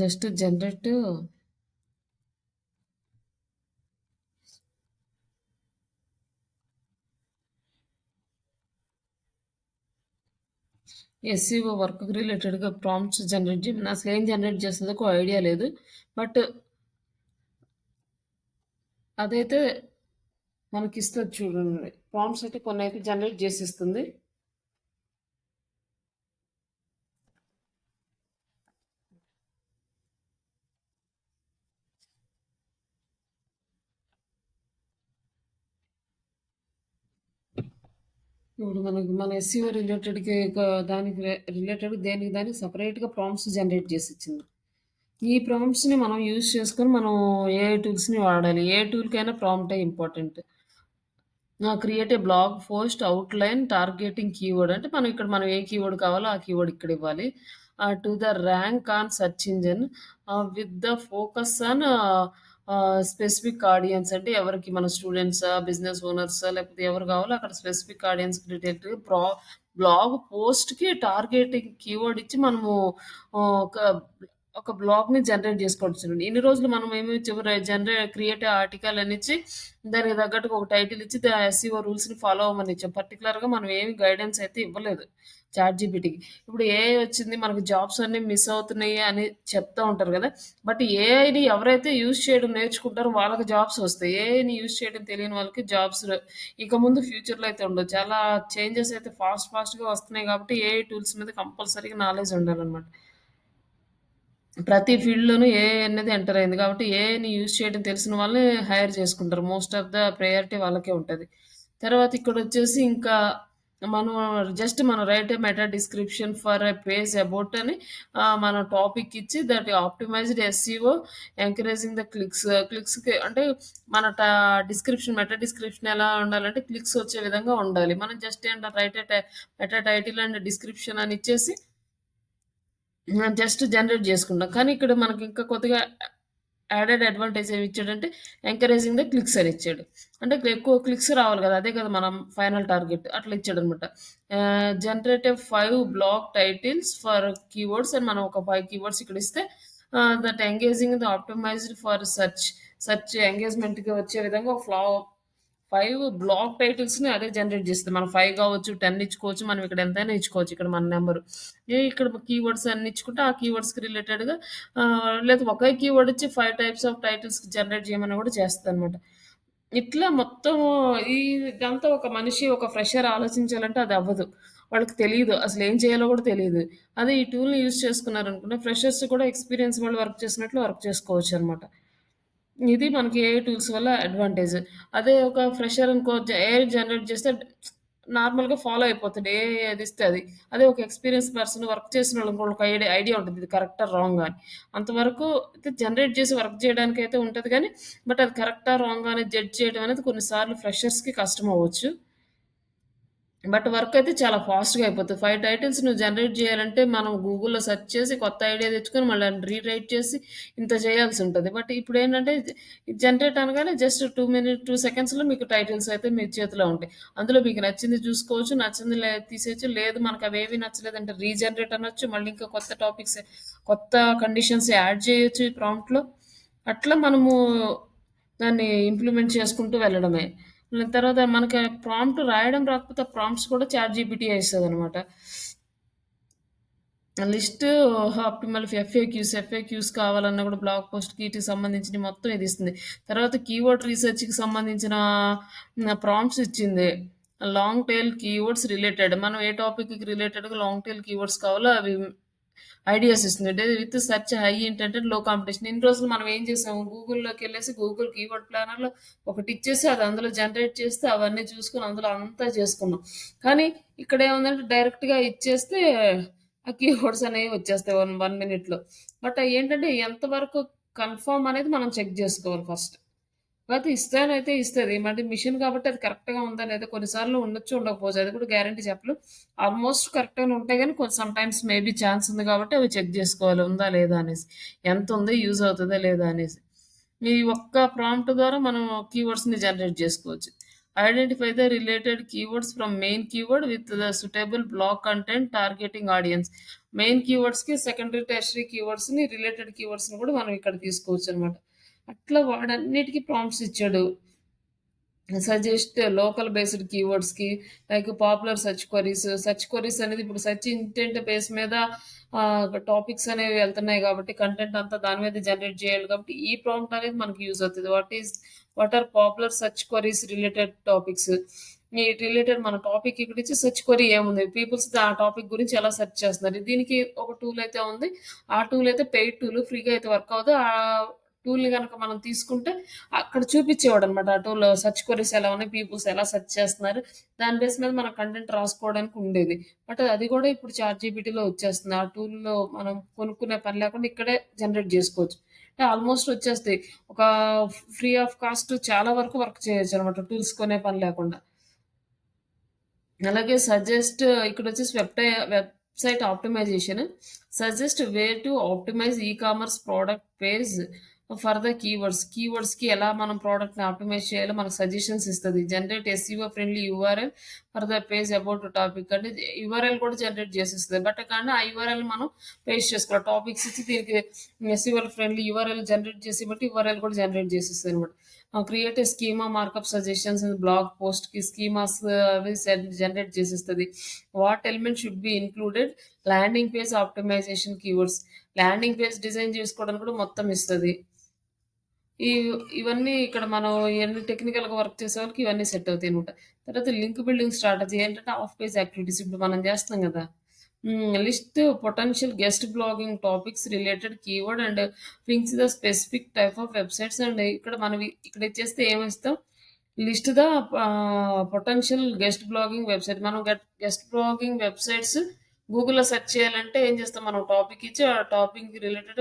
Just generate SCO వర్క్‌కి రిలేటెడ్‌గా prompts generate చేయమని ఏం జనరేట్ చేస్తుందో ఒక ఐడియా లేదు. బట్ అదైతే మనకిస్తది చూడండి. ప్రాంప్ట్స్ అయితే కొన్ని అయితే జనరేట్ చేసిస్తుంది. ఇప్పుడు మనకి మన ఎస్‌సీఓ రిలేటెడ్‌కి దానికి రిలేటెడ్ దేనికి దానికి సపరేట్గా ప్రాంప్ట్స్ జనరేట్ చేసి ఇచ్చింది ఈ ప్రాంప్ట్స్‌ని మనం యూజ్ చేసుకొని మనం ఏ టూల్స్‌ని వాడాలి. ఏ టూల్‌కైనా ప్రాంప్టే ఇంపార్టెంట్. ఆ! Create a blog post outline targeting keyword అంటే మనం ఇక్కడ మనం ఏ కీవర్డ్ కావాలో ఆ కీవర్డ్ ఇక్కడ ఇవ్వాలి. To the rank on search engine with the focus on specific audience అంటే ఎవరికి మన స్టూడెంట్సా, బిజినెస్ ఓనర్సా లేకపోతే ఎవరు కావాలో అక్కడ స్పెసిఫిక్ ఆడియన్స్ రిలేటెడ్ బ్రా బ్లాగ్ పోస్ట్‌కి టార్గెటింగ్ కీవర్డ్ ఇచ్చి మనము ఒక ఒక ఒక బ్లాగ్‌ని జనరేట్ చేసుకోవచ్చు ఇన్ని రోజులు మనం ఏమి చివరి జనరే క్రియేట్ ఆర్టికల్ ఆర్టికల్ అనిచ్చి దానికి తగ్గట్టుగా ఒక టైటిల్ ఇచ్చి ద ఎస్‌సీఓ రూల్స్‌ని ఫాలో అవ్వమని ఇచ్చాం. పర్టిక్యులర్‌గా మనం ఏమి గైడెన్స్ అయితే ఇవ్వలేదు చాట్‌జీపీటీకి. ఇప్పుడు ఏఐ వచ్చింది మనకు జాబ్స్ అన్నీ మిస్ అవుతున్నాయి అని చెప్తా ఉంటారు కదా! బట్ ఏఐని ఎవరైతే యూజ్ చేయడం నేర్చుకుంటారో వాళ్ళకి జాబ్స్ వస్తాయి. ఏఐని యూజ్ చేయడం తెలియని వాళ్ళకి జాబ్స్ ఇక ముందు ఫ్యూచర్‌లో అయితే ఉండవు. చాలా చేంజెస్ అయితే ఫాస్ట్ ఫాస్ట్‌గా వస్తున్నాయి కాబట్టి ఏఐ టూల్స్ మీద కంపల్సరీగా నాలెడ్జ్ ఉండాలన్నమాట ప్రతి ఫీల్డ్‌లోనూ ఏ అనేది ఎంటర్ అయింది. కాబట్టి ఏఐని యూజ్ చేయడం తెలిసిన వాళ్ళని హైర్ చేసుకుంటారు. మోస్ట్ ఆఫ్ ద ప్రయారిటీ వాళ్ళకే ఉంటుంది తర్వాత ఇక్కడ వచ్చేసి ఇంకా మనం జస్ట్ మనం write meta description for a page about అని మనం మన టాపిక్ ఇచ్చి that optimized SEO encouraging the clicks. క్లిక్స్‌కి అంటే మన డిస్క్రిప్షన్ మెటా డిస్క్రిప్షన్ ఎలా ఉండాలంటే క్లిక్స్ వచ్చే విధంగా ఉండాలి. మనం జస్ట్ ఏంట write meta title and description అని ఇచ్చేసి జస్ట్ జనరేట్ చేసుకుంటాం. కానీ ఇక్కడ మనకి ఇంకా కొద్దిగా యాడెడ్ అడ్వాంటేజ్ ఏమి ఇచ్చాడంటే ఎంకరేజింగ్ ద క్లిక్స్ అని ఇచ్చాడు. అంటే ఎక్కువ క్లిక్స్ రావాలి కదా! అదే కదా మనం ఫైనల్ టార్గెట్ అట్లా ఇచ్చాడనమాట. అనమాట generate a 5 blog titles for keywords అని మనం ఒక ఫైవ్ కీవర్డ్స్ ఇక్కడ ఇస్తే that engaging the optimized for search search ఎంగేజ్‌మెంట్‌కి వచ్చే విధంగా ఒక ఫ్లా ఫైవ్ బ్లాగ్ టైటిల్స్‌ని అదే జనరేట్ చేస్తుంది మనం ఫైవ్ కావచ్చు, 10 ఇచ్చుకోవచ్చు. మనం ఇక్కడ ఎంతైనా ఇచ్చుకోవచ్చు. ఇక్కడ మన నెంబరు ఏ ఇక్కడ కీవర్డ్స్ అన్ని ఇచ్చుకుంటే ఆ కీవర్డ్స్‌కి రిలేటెడ్‌గా లేదా ఒకే కీవర్డ్ ఇచ్చి five types of titles generate చేయమని కూడా చేస్తదనమాట. ఇట్లా మొత్తం ఈ ఇదంతా ఒక మనిషి ఒక ఫ్రెషర్ ఆలోచించాలంటే అది అవ్వదు. వాళ్ళకి తెలియదు అసలు ఏం చేయాలో కూడా తెలియదు అదే ఈ టూల్‌ని యూజ్ చేసుకున్నారు అనుకుంటే ఫ్రెషర్స్ కూడా ఎక్స్‌పీరియన్స్ వాళ్ళు వర్క్ చేసినట్లు వర్క్ చేసుకోవచ్చు అనమాట ఇది మనకి ఏఐ టూల్స్ వల్ల అడ్వాంటేజ్. అదే ఒక ఫ్రెషర్ అనుకో ఏ జనరేట్ చేస్తే నార్మల్‌గా ఫాలో అయిపోతుండే అది ఇస్తే అది. అదే ఒక ఎక్స్‌పీరియన్స్ పర్సన్ వర్క్ చేసిన వాళ్ళకి ఐడియా ఐడియా ఉంటుంది ఇది కరెక్టా? రాంగ్ అని. అంతవరకు అయితే జనరేట్ చేసి వర్క్ చేయడానికి అయితే ఉంటుంది కానీ బట్ అది కరెక్టా? రాంగ్ అని జడ్జ్ చేయడం అనేది కొన్నిసార్లు ఫ్రెషర్స్కి కష్టం అవ్వచ్చు బట్ వర్క్ అయితే చాలా ఫాస్ట్‌గా అయిపోతుంది ఫైవ్ టైటిల్స్ నువ్వు జనరేట్ చేయాలంటే మనం గూగుల్‌లో సెర్చ్ చేసి కొత్త ఐడియా తెచ్చుకొని మళ్ళీ రీరైట్ చేసి ఇంత చేయాల్సి ఉంటుంది బట్ ఇప్పుడు ఏంటంటే జనరేట్ అనగానే జస్ట్ టూ మినిట్ టూ సెకండ్స్‌లో మీకు టైటిల్స్ అయితే మీ చేతిలో ఉంటాయి. అందులో మీకు నచ్చింది చూసుకోవచ్చు. నచ్చింది లే తీసేయచ్చు లేదు మనకు అవేవి నచ్చలేదంటే రీజనరేట్ అనొచ్చు. మళ్ళీ ఇంకా కొత్త టాపిక్స్ కొత్త కండిషన్స్ యాడ్ చేయొచ్చు ఈ ప్రాంప్ట్‌లో. అట్లా మనము దాన్ని ఇంప్లిమెంట్ చేసుకుంటూ వెళ్ళడమే. తర్వాత మనకి ప్రాంప్ట్ రాయడం రాకపోతే ప్రాంప్ట్స్ కూడా చాట్‌జీపీటీయే ఇస్తదనమాట. లిస్ట్ ఆప్టిమల్ ఎఫ్ఏక్యూస్, ఎఫ్ఏక్యూస్ కావాలన్నా కూడా బ్లాగ్ పోస్ట్ కీటికి సంబంధించిన మొత్తం ఇది ఇస్తుంది. తర్వాత కీవర్డ్ రీసెర్చ్‌కి సంబంధించిన ప్రాంప్ట్స్ ఇచ్చింది. లాంగ్ టైల్ కీవర్డ్స్ రిలేటెడ్ మనం ఏ టాపిక్‌కి రిలేటెడ్‌గా లాంగ్ టైల్ కీవర్డ్స్ కావాలో అవి ఐడియాస్ ఇస్తుంది. అంటే విత్ సెర్చ్ హై ఏంటంటే లో కాంపిటీషన్. ఇన్ని రోజులు మనం ఏం చేసాము గూగుల్లోకి వెళ్ళేసి గూగుల్ కీవర్డ్ ప్లానర్‌లో ఒకటి ఇచ్చేసి అది అందులో జనరేట్ చేస్తే అవన్నీ చూసుకొని అందులో అంతా చేసుకున్నాం. కానీ ఇక్కడ ఏముందంటే డైరెక్ట్‌గా ఇచ్చేస్తే ఆ కీవర్డ్స్ అనేవి వచ్చేస్తాయి. వన్ వన్ మినిట్‌లో. బట్ ఏంటంటే ఎంతవరకు కన్ఫర్మ్ అనేది మనం చెక్ చేసుకోవాలి ఫస్ట్. కాపోతే ఇస్తానైతే ఇస్తుంది ఏమంటే మిషన్ కాబట్టి అది కరెక్ట్‌గా ఉందా లేదా కొన్నిసార్లు ఉండొచ్చు, ఉండకపోవచ్చు. అది కూడా గ్యారంటీ చెప్పలు ఆల్‌మోస్ట్ కరెక్ట్‌గానే ఉంటాయి కానీ కొంచెం సమ్టైమ్స్ మేబీ ఛాన్స్ ఉంది కాబట్టి అవి చెక్ చేసుకోవాలి ఉందా లేదా అనేసి. ఎంత ఉంది యూజ్ అవుతుందా లేదా అనేసి. ఈ ఒక్క ప్రాంప్ట్ ద్వారా మనం కీవర్డ్స్‌ని జనరేట్ చేసుకోవచ్చు identify the related keywords from main keyword with the suitable block content targeting audience. Main కీవర్డ్స్‌కి secondary, tertiary కీవర్డ్స్‌ని రిలేటెడ్ కీవర్డ్స్‌ని కూడా మనం ఇక్కడ తీసుకోవచ్చు అనమాట అట్లా వాడన్నిటికీ ప్రాంప్ట్స్ ఇచ్చాడు. Suggest local based కీవర్డ్స్‌కి like popular search queries search queries అనేది ఇప్పుడు సర్చ్ ఇంటెంట్ బేస్ మీద టాపిక్స్ అనేవి వెళ్తున్నాయి కాబట్టి కంటెంట్ అంతా దాని మీద జనరేట్ చేయాలి కాబట్టి ఈ ప్రాంప్ట్ అనేది మనకి యూజ్ అవుతుంది what is what are popular search queries related topics. ఈ రిలేటెడ్ మన టాపిక్ ఇక్కడ ఇచ్చి సెర్చ్ క్వరీ ఏముంది? పీపుల్స్ ఆ టాపిక్ గురించి ఎలా సెర్చ్ చేస్తున్నారు? దీనికి ఒక టూల్ అయితే ఉంది. ఆ టూల్ అయితే పెయిడ్ టూల్. ఫ్రీగా అయితే వర్క్ అవ్వదు. ఆ టూల్‌ని కనుక మనం తీసుకుంటే అక్కడ చూపిచ్చేవాడనమాట. ఆ టూల్ సెర్చ్ క్వరీస్ ఎలా ఉన్నాయి? పీపుల్స్ ఎలా సెర్చ్ చేస్తున్నారు? దాని బేస్ మీద మనం కంటెంట్ రాసుకోవడానికి ఉండేది. బట్ అది కూడా ఇప్పుడు చార్ట్ జీబీటీలో వచ్చేస్తుంది. ఆ టూల్‌లో మనం కొనుక్కునే పని లేకుండా ఇక్కడే జనరేట్ చేసుకోవచ్చు అంటే ఆల్మోస్ట్ వచ్చేస్తాయి. ఒక ఫ్రీ ఆఫ్ కాస్ట్ చాలా వరకు వర్క్ చేయొచ్చనమాట. టూల్స్ కొనే పని లేకుండా. అలాగే సజెస్ట్ ఇక్కడ వచ్చేసి వెబ్‌టై website optimization. Suggest way to optimize e-commerce product page for the keywords. కీవర్డ్స్‌కి ఎలా మనం ప్రొడక్ట్‌ని ఆప్టిమైజ్ చేయాలో మనకు సజెషన్స్ ఇస్తది. Generate SEO friendly URL for the page about topic అంటే యూఆర్ఎల్ కూడా జనరేట్ చేసేస్తుంది బట్ కానీ ఆ యూఆర్ఎల్ మనం పేస్ట్ చేసుకోవాలి. టాపిక్స్ ఇచ్చి దీనికి ఎస్‌ఈఓ ఫ్రెండ్లీ యూఆర్ఎల్ జనరేట్ చేసి బట్టి యూఆర్ఎల్ కూడా జనరేట్ చేసేస్తుంది అనమాట create schema markup suggestions blog పోస్ట్కి స్కీమాస్ uh, అవి జనరేట్ చేసేస్తుంది what element should be included landing page optimization keywords. Landing page design చేసుకోవడానికి కూడా మొత్తం ఇస్తుంది ఈ ఇవన్నీ ఇక్కడ మనం టెక్నికల్ టెక్నికల్‌గా వర్క్ చేసే వాళ్ళకి ఇవన్నీ సెట్ అవుతాయనమాట. తర్వాత లింక్ బిల్డింగ్ స్ట్రాటజీ ఏంటంటే ఆఫ్ పేజ్ యాక్టివిటీస్ ఇప్పుడు మనం చేస్తున్నాం కదా list potential guest blogging topics related keyword and links the specific type of websites and ఇక్కడ మనం ఇక్కడ ఇచ్చేస్తే ఏమిస్తాం? List the potential guest blogging website. మనం గెట్ గెస్ట్ బ్లాగింగ్ వెబ్‌సైట్స్ గూగుల్‌లో సెర్చ్ చేయాలంటే ఏం చేస్తాం? మనం టాపిక్ ఇచ్చి ఆ topic related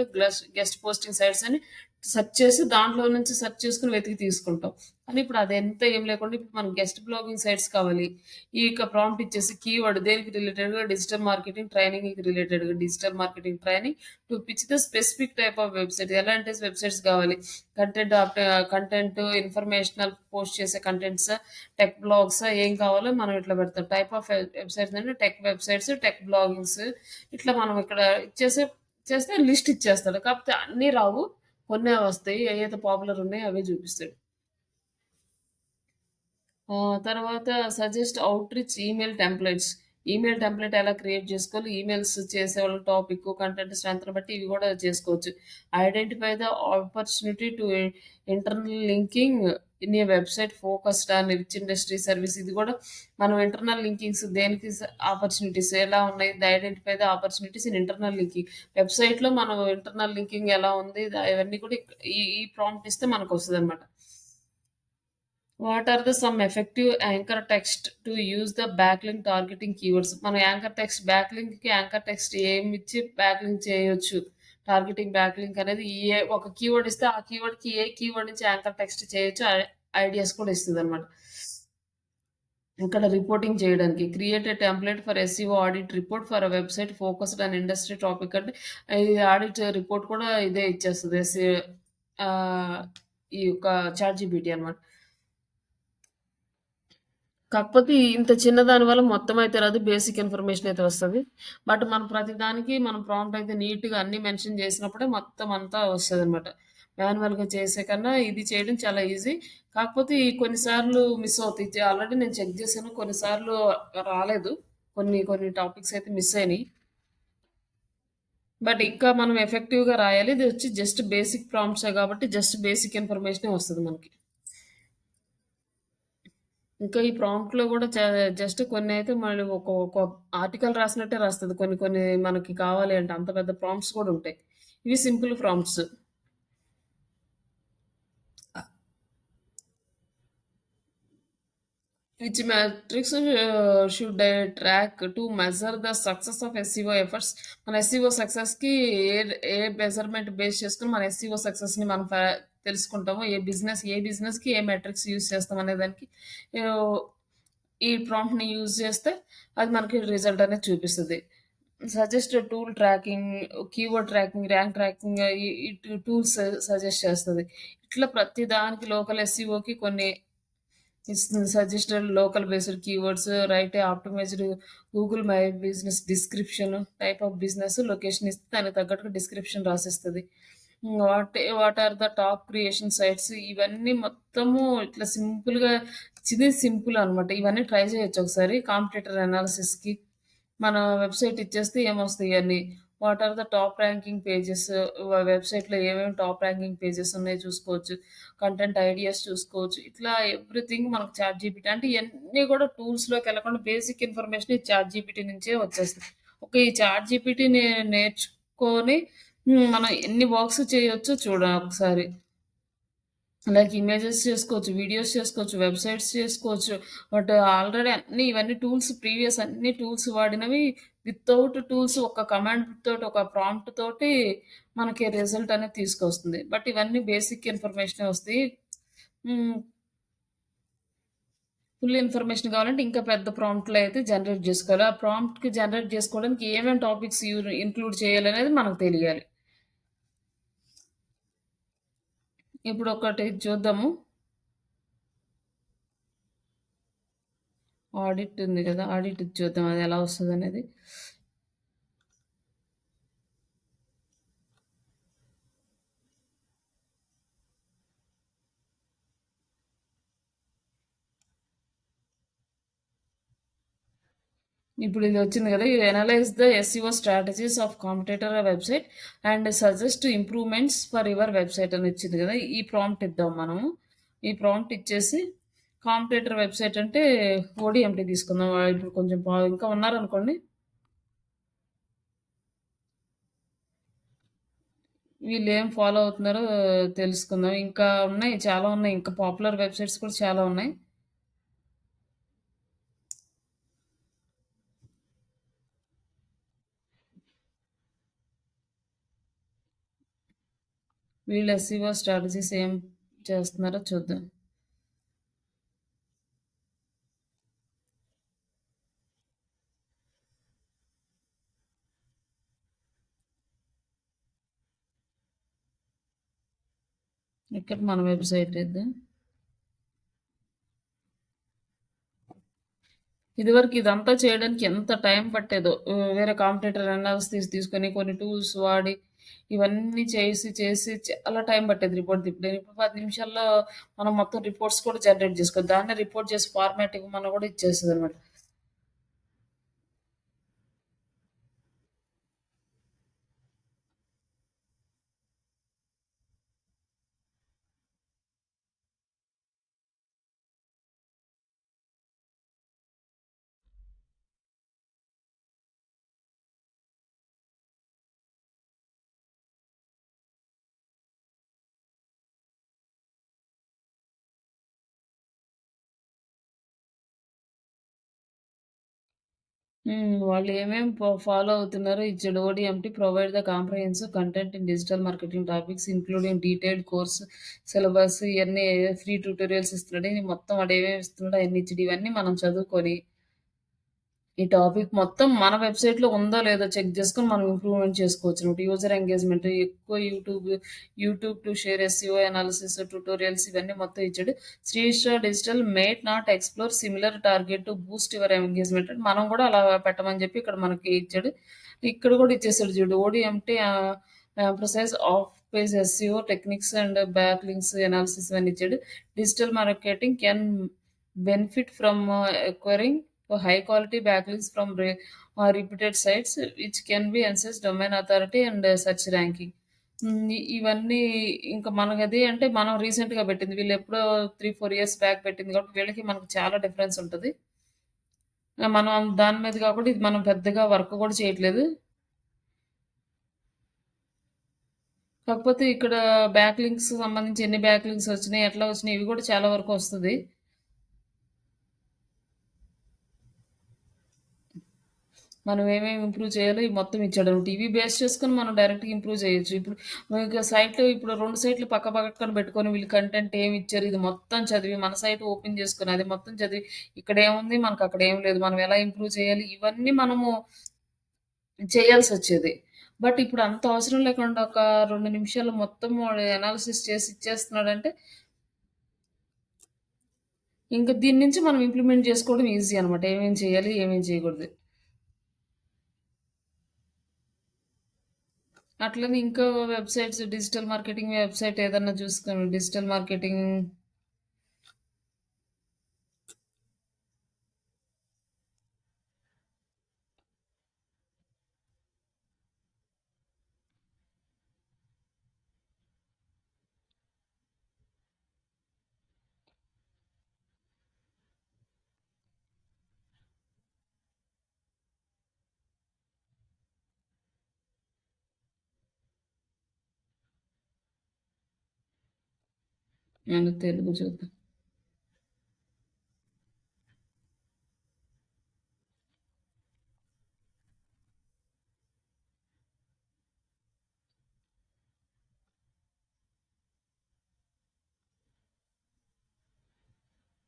guest posting sites అని సెర్చ్ చేసి దాంట్లో నుంచి సెర్చ్ చేసుకొని వెతికి తీసుకుంటాం. కానీ ఇప్పుడు అదంతా ఏం లేకుండా ఇప్పుడు మనం గెస్ట్ బ్లాగింగ్ సైట్స్ కావాలి. ఈ యొక్క ప్రాంప్ట్ ఇచ్చేసి కీవర్డ్ దేనికి రిలేటెడ్‌గా డిజిటల్ మార్కెటింగ్ ట్రైనింగ్‌కి రిలేటెడ్‌గా digital marketing training to pitch the specific type of website. ఎలాంటి వెబ్‌సైట్స్ కావాలి? కంటెంట్ కంటెంట్ ఇన్ఫర్మేషనల్ పోస్ట్ చేసే కంటెంట్స్ టెక్ బ్లాగ్స్ ఏం కావాలో మనం ఇట్లా పెడతాం. టైప్ ఆఫ్ వెబ్‌సైట్స్ అంటే టెక్ వెబ్‌సైట్స్, టెక్ బ్లాగింగ్స్ ఇట్లా మనం ఇక్కడ ఇచ్చేసే చేస్తే లిస్ట్ ఇచ్చేస్తాడు. కాకపోతే అన్నీ రావు. కొన్ని వస్తాయి. ఏవైతే పాపులర్ ఉన్నాయో అవే చూపిస్తాడు. తర్వాత suggest outreach email templates email template ఎలా క్రియేట్ చేసుకోవాలి? ఈమెయిల్స్ చేసే వాళ్ళ టాపిక్, కంటెంట్ స్ట్రెంగ్త్‌ని బట్టి ఇవి కూడా చేసుకోవచ్చు. Identify the opportunity to internal linking in a website focused on rich industry service. ఇది కూడా మనం ఇంటర్నల్ లింకింగ్స్ దేనికి ఆపర్చునిటీస్ ఎలా ఉన్నాయి? The identify the opportunities in internal linking. వెబ్‌సైట్‌లో మనం ఇంటర్నల్ లింకింగ్ ఎలా ఉంది? ఇవన్నీ కూడా ఈ ఈ ప్రాంప్ట్ ఇస్తే మనకు వస్తుంది అనమాట what are the some effective anchor text to use the backlink targeting keywords. మనం యాంకర్ టెక్స్ట్ బ్యాక్‌లింక్‌కి యాంకర్ టెక్స్ట్ ఏమి ఇచ్చి బ్యాక్లింగ్ చేయొచ్చు. టార్గెటింగ్ బ్యాక్‌లింక్ అనేది ఏ ఒక కీవర్డ్ ఇస్తే ఆ కీవర్డ్‌కి ఏ కీవర్డ్ నుంచి యాంకర్ టెక్స్ట్ చేయొచ్చు ఐడియాస్ కూడా ఇస్తదనమాట. ఇక్కడ రిపోర్టింగ్ చేయడానికి. Create a template for SEO audit report for website focused and industry topic అంటే ఇది ఆడిట్ రిపోర్ట్ కూడా ఇదే ఇచ్చేస్తుంది ఎస్‌ఈ ఈ యొక్క చాట్‌జీపీటీ అనమాట. కాకపోతే ఇంత చిన్న దాని వల్ల మొత్తం అయితే రాదు. బేసిక్ ఇన్ఫర్మేషన్ అయితే వస్తుంది బట్ మనం ప్రతి దానికి మనం ప్రాంప్ట్ అయితే నీట్‌గా అన్ని మెన్షన్ చేసినప్పుడే మొత్తం అంతా వస్తుంది అనమాట మాన్యువల్‌గా చేసే కన్నా ఇది చేయడం చాలా ఈజీ. కాకపోతే కొన్నిసార్లు మిస్ అవుతాయి. ఆల్రెడీ నేను చెక్ చేశాను. కొన్నిసార్లు రాలేదు. కొన్ని కొన్ని టాపిక్స్ అయితే మిస్ అయినాయి. బట్ ఇంకా మనం ఎఫెక్టివ్‌గా రాయాలి. ఇది వచ్చి జస్ట్ బేసిక్ ప్రాంప్ట్సే కాబట్టి జస్ట్ బేసిక్ ఇన్ఫర్మేషనే వస్తుంది మనకి. ఇంకా ఈ ప్రాంప్ట్‌లో కూడా జస్ట్ కొన్ని అయితే మళ్ళీ ఒక ఒక ఆర్టికల్ రాసినట్టే రాస్తుంది కొన్ని కొన్ని మనకి కావాలి అంటే అంత పెద్ద ప్రాంప్ట్స్ కూడా ఉంటాయి. ఇవి simple prompts. Which matrix should I track to measure the success of SEO efforts. మన ఎస్‌ఈఓ సక్సెస్‌కి ఏ ఏ మెజర్‌మెంట్ బేస్ చేసుకుని మన ఎస్‌ఈఓ సక్సెస్‌ని మనం తెలుసుకుంటాము. ఏ బిజినెస్ ఏ బిజినెస్‌కి ఏ మెట్రిక్స్ యూజ్ చేస్తాం అనే దానికి ఈ ప్రాంప్ట్‌ని యూజ్ చేస్తే అది మనకి రిజల్ట్ అనేది చూపిస్తుంది. Suggest tool tracking, keyword tracking, rank tracking ఈ టూల్స్ సజెస్ట్ చేస్తుంది. ఇట్లా ప్రతి దానికి లోకల్ ఎస్‌ఈఓకి కొన్ని ఇస్తుంది. Suggested local based keywords, write optimized Google my business description, type of business, location ఇస్తే దానికి తగ్గట్టుగా description రాసిస్తుంది. What what are the top creation sites ఇవన్నీ మొత్తము ఇట్లా సింపుల్‌గా ఇచ్చింది సింపుల్ అనమాట. ఇవన్నీ ట్రై చేయొచ్చు ఒకసారి కాంపిటేటర్ అనాలిసిస్‌కి. మన వెబ్‌సైట్ ఇచ్చేస్తే ఏమొస్తాయి ఇవన్నీ what are the top ranking pages వెబ్‌సైట్‌లో ఏమేమి టాప్ ర్యాంకింగ్ పేజెస్ ఉన్నాయో చూసుకోవచ్చు. కంటెంట్ ఐడియాస్ చూసుకోవచ్చు. ఇట్లా ఎవ్రీథింగ్ మనకు చాట్‌జీపీటీ అంటే ఇవన్నీ కూడా టూల్స్‌లోకెళ్ళకుండా బేసిక్ ఇన్ఫర్మేషన్ ఈ చాట్‌జీపీటీ నుంచే వచ్చేస్తుంది ఒక ఈ చాట్‌జీపీటీ నే నేర్చుకొని హ్మ్. మనం ఎన్ని వర్క్స్ చేయొచ్చో చూడాలి ఒకసారి. లైక్ ఇమేజెస్ చేసుకోవచ్చు, వీడియోస్ చేసుకోవచ్చు, వెబ్‌సైట్స్ చేసుకోవచ్చు. బట్ ఆల్రెడీ అన్నీ ఇవన్నీ టూల్స్ ప్రీవియస్ అన్ని టూల్స్ వాడినవి వితౌట్ టూల్స్ ఒక కమాండ్ తోటి, ఒక ప్రాంప్ట్ తోటి మనకి రిజల్ట్ అనేది తీసుకొస్తుంది. బట్ ఇవన్నీ బేసిక్ ఇన్ఫర్మేషనే వస్తాయి. హ్మ్. ఫుల్ ఇన్ఫర్మేషన్ కావాలంటే ఇంకా పెద్ద ప్రాంప్ట్‌లో అయితే జనరేట్ జేసుకోవాలి. ఆ ప్రాంప్ట్‌కి జనరేట్ జేసుకోవడానికి ఏమేం టాపిక్స్ యూ ఇంక్లూడ్ చేయాలనేది మనకు తెలియాలి. ఇప్పుడు ఒకటి చూద్దాము. ఆడిట్ ఉంది కదా ఆడిట్ చూద్దాం అది ఎలా వస్తుంది అనేది ఇప్పుడు ఇది వచ్చింది కదా you analyze the SEO strategies of competitor website and suggest improvements for your website అని వచ్చింది కదా ఈ ప్రాంప్ట్ ఇద్దాం మనము. ఈ ప్రాంప్ట్ ఇచ్చేసి కాంపిటేటర్ వెబ్‌సైట్ అంటే ఓడీఎంటీ తీసుకుందాం. ఇప్పుడు కొంచెం ఇంకా ఉన్నారనుకోండి. ఏం ఫాలో అవుతున్నారో తెలుసుకుందాం. ఇంకా ఉన్నాయి. చాలా ఉన్నాయి. ఇంకా పాపులర్ వెబ్‌సైట్స్ కూడా చాలా ఉన్నాయి. వీళ్ళు ఎస్సీఓ స్ట్రాటజీస్ ఏం చేస్తున్నారో చూద్దాం. ఇక్కడ మన వెబ్‌సైట్ ఇది. ఇదివరకు ఇదంతా చేయడానికి ఎంత టైం పట్టేదో. వేరే కాంపిటేటర్ అనాలిసిస్ తీసుకొని కొన్ని టూల్స్ వాడి ఇవన్నీ చేసి, చేసి చాలా టైం పట్టేది రిపోర్ట్ తిప్పడానికి. ఇప్పుడు పది నిమిషాల్లో మనం మొత్తం రిపోర్ట్స్ కూడా జనరేట్ చేసుకోవచ్చు. దాన్ని రిపోర్ట్ చేసి ఫార్మాట్ మనం కూడా ఇచ్చేస్తదనమాట. హ్మ్. వాళ్ళు ఏమేం ఫ ఫాలో అవుతున్నారో ఇచ్చాడు. ODMT provide the comprehensive content in digital marketing topics including detailed course syllabus ఇయన్నీ ఫ్రీ ట్యుటోరియల్స్ ఇస్తున్నాడు. మొత్తం మొత్తం ఏమేమి ఇస్తున్నాడో అయన్నీ ఇచ్చాడు. ఇవన్నీ మనం చదువుకొని ఈ టాపిక్ మొత్తం మన వెబ్‌సైట్‌లో ఉందో లేదో చెక్ చేసుకొని మనం ఇంప్రూవ్‌మెంట్ చేసుకోవచ్చనమాట. యూజర్ ఎంగేజ్‌మెంట్ ఎక్కువ YouTube, YouTube to share SEO analysis tutorials ఇవన్నీ మొత్తం ఇచ్చాడు. శ్రీశ్ర digital mate not explore similar target to boost your engagement మనం కూడా అలా పెట్టమని చెప్పి ఇక్కడ మనకి ఇచ్చాడు. ఇక్కడ కూడా ఇచ్చేసాడు చూడు. ODMT emphasize off page SEO techniques and back links analysis అని ఇచ్చాడు. Digital marketing can benefit from high quality backlinks from రె ఆహ్, reputed sites which can be enhances domain authority and search ranking. ఇవన్నీ ఇంకా మనకది అంటే మనం రీసెంట్‌గా పెట్టింది. వీళ్ళు ఎప్పుడో త్రీ ఫోర్ ఇయర్స్ బ్యాక్ పెట్టింది కాబట్టి వీళ్ళకి మనకు చాలా డిఫరెన్స్ ఉంటుంది మనం దాని మీద కాకుండా ఇది మనం పెద్దగా వర్క్ కూడా చేయట్లేదు. కాకపోతే ఇక్కడ బ్యాక్ లింక్స్ సంబంధించి ఎన్ని బ్యాక్ లింక్స్ వచ్చినాయి, ఎట్లా వచ్చినాయి ఇవి కూడా చాలా వరకు వస్తుంది మనం ఏమేమి ఇంప్రూవ్ చేయాలో ఇవి మొత్తం ఇచ్చాడు ఇవి బేస్ చేసుకొని మనం డైరెక్ట్‌గా ఇంప్రూవ్ చేయొచ్చు. ఇప్పుడు మనకి సైట్లు ఇప్పుడు రెండు సైట్‌లు పక్క పక్కన పెట్టుకొని వీళ్ళు కంటెంట్ ఏమి ఇచ్చారు ఇది మొత్తం చదివి మన సైట్ ఓపెన్ చేసుకుని అది మొత్తం చదివి ఇక్కడేముంది మనకు అక్కడ ఏం లేదు. మనం ఎలా ఇంప్రూవ్ చేయాలి ఇవన్నీ మనము చేయాల్సి వచ్చేది బట్ ఇప్పుడు అంత అవసరం లేకుండా ఒక రెండు నిమిషాలు మొత్తం ఎనాలిసిస్ అనాలిసిస్ చేసి ఇచ్చేస్తున్నాడంటే ఇంకా దీని నుంచి మనం ఇంప్లిమెంట్ చేసుకోవడం ఈజీ అనమాట. ఏమేం చేయాలి? ఏమేం చేయకూడదు? అట్లనే ఇంకా వెబ్‌సైట్స్ డిజిటల్ మార్కెటింగ్ వెబ్‌సైట్ ఏదన్నా చూసుకుని డిజిటల్ మార్కెటింగ్ మన తెలుగు చూద్దాం.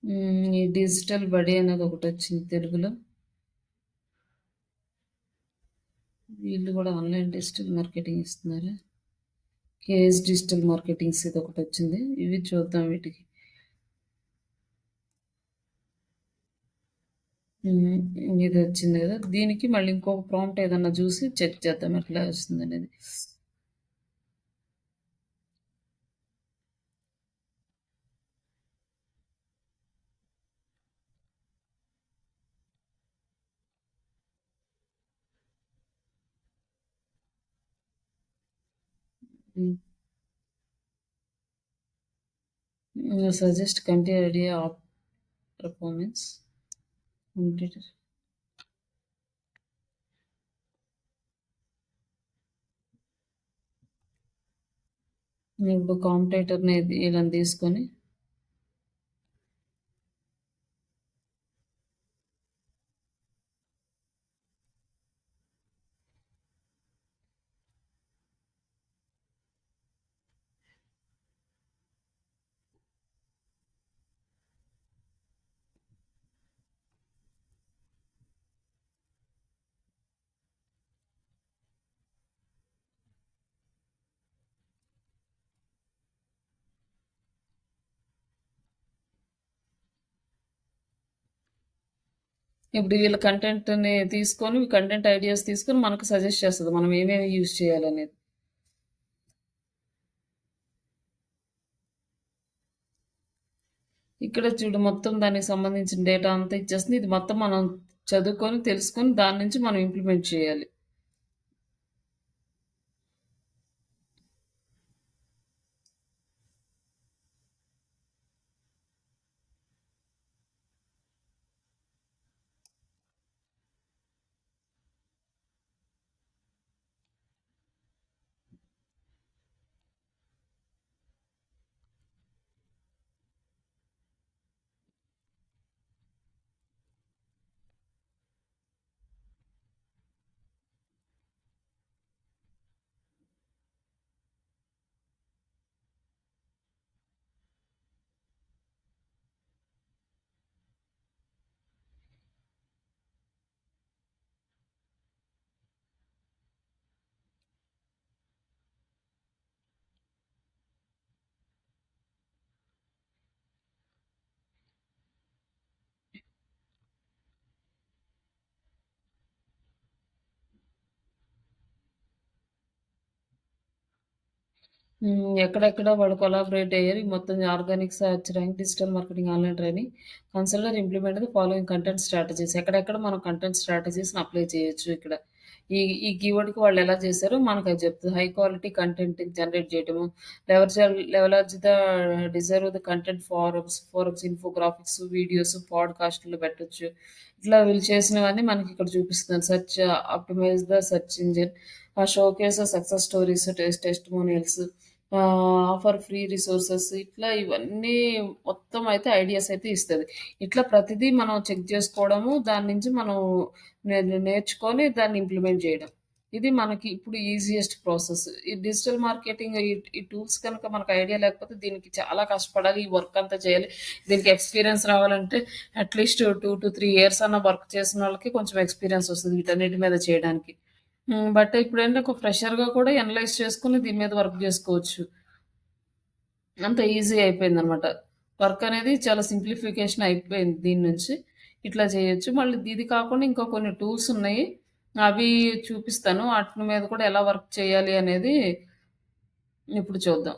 హ్మ్. ఈ డిజిటల్ బడి అనేది ఒకటొచ్చింది తెలుగులో. వీళ్ళు గూడా ఆన్‌లైన్ డిజిటల్ మార్కెటింగ్ ఇస్తున్నారా? కేఎస్ డిజిటల్ మార్కెటింగ్స్ ఇది ఒకటి వచ్చింది. ఇవి చూద్దాం వీటికి. ఇది వచ్చింది కదా. దీనికి మళ్ళీ ఇంకొక ప్రాంప్ట్ ఏదన్నా చూసి చెక్ చేద్దాం ఎట్లా వస్తుంది అనేది. సజెస్ట్ కంటే ఐడియా ఆఫ్ పెర్ఫార్మెన్స్. కంప్లీటెడ్. ఇప్పుడు కాంపిటేటర్‌ని వీళ్ళని తీసుకొని ఇప్పుడు వీళ్ళ కంటెంట్‌ని తీసుకొని కంటెంట్ ఐడియాస్ తీసుకొని మనకు సజెస్ట్ చేస్తుంది మనం ఏమేమి యూజ్ చేయాలనేది. ఇక్కడ చూడు మొత్తం దానికి సంబంధించిన డేటా అంతా ఇచ్చేస్తుంది. ఇది మొత్తం మనం చదువుకొని, తెలుసుకొని దాని నుంచి మనం ఇంప్లిమెంట్ చేయాలి. ఎక్కడెక్కడ వాళ్ళు కొలాబరేట్ అయ్యారు. మొత్తం organic search rank, digital marketing online training, consulter implement following content strategies. ఎక్కడెక్కడ మనం కంటెంట్ స్ట్రాటజీస్‌ని అప్లై చేయొచ్చు ఇక్కడ. ఈ ఈ కీవర్డ్‌కి వాళ్ళు ఎలా చేశారో అది చెప్తుంది హై క్వాలిటీ కంటెంట్ జనరేట్ చేయడము lever leverage the deserve the content forms, forms infographics, videos, పాడ్‌కాస్ట్‌లు పెట్టొచ్చు. ఇట్లా వీళ్ళు చేసినవన్నీ మనకి ఇక్కడ చూపిస్తుంది search optimize the search engine, ఆ showcase success stories, test testimonials offer free resources ఇట్లా ఇవన్నీ మొత్తం అయితే ఐడియాస్ అయితే ఇస్తుంది ఇట్లా ప్రతిదీ మనం చెక్ చేసుకోవడము, దాని నుంచి మనం నేర్చుకొని దాన్ని ఇంప్లిమెంట్ చేయడం. ఇది మనకి ఇప్పుడు ఈజియెస్ట్ ప్రాసెస్. ఈ డిజిటల్ మార్కెటింగ్ ఈ టూల్స్ కనుక మనకు ఐడియా లేకపోతే దీనికి చాలా కష్టపడాలి. ఈ వర్క్ అంతా చేయాలి. దీనికి ఎక్స్‌పీరియన్స్ రావాలంటే అట్‌లీస్ట్ 2-3 ఇయర్స్ అన్న వర్క్ చేసిన వాళ్ళకి కొంచెం ఎక్స్‌పీరియన్స్ వస్తుంది వీటన్నిటి మీద చేయడానికి. బట్ ఇప్పుడు ఏంటంటే ఒక ఫ్రెషర్‌గా కూడా ఎనలైజ్ చేసుకొని దీని మీద వర్క్ చేసుకోవచ్చు అంత ఈజీ అయిపోయిందనమాట. వర్క్ అనేది చాలా సింప్లిఫికేషన్ అయిపోయింది దీని నుంచి. ఇట్లా చేయొచ్చు. మళ్ళీ ఇది కాకుండా ఇంకా కొన్ని టూల్స్ ఉన్నాయి. అవి చూపిస్తాను. వాటి మీద కూడా ఎలా వర్క్ చేయాలి అనేది ఇప్పుడు చూద్దాం.